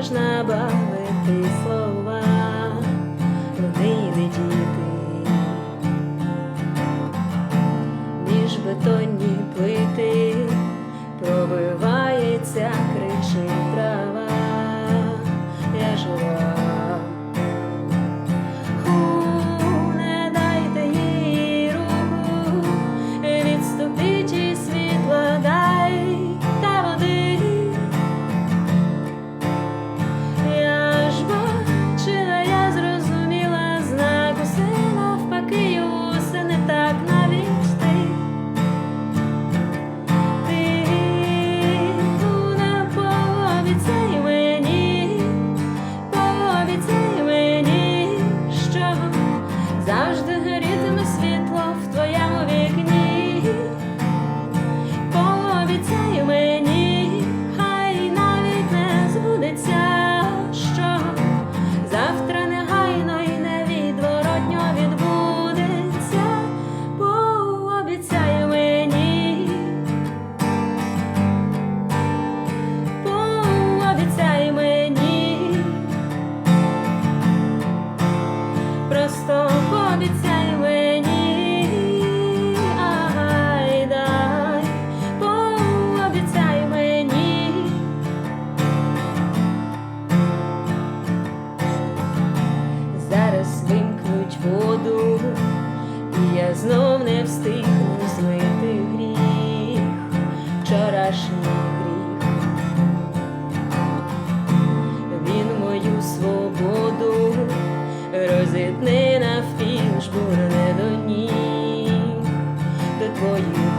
можна бавити слова, родини діти між бетонні. але знов не встигну змити гріх, вчорашній гріх, він мою свободу розітне навпіл, жбурне до ніг, до твоїх.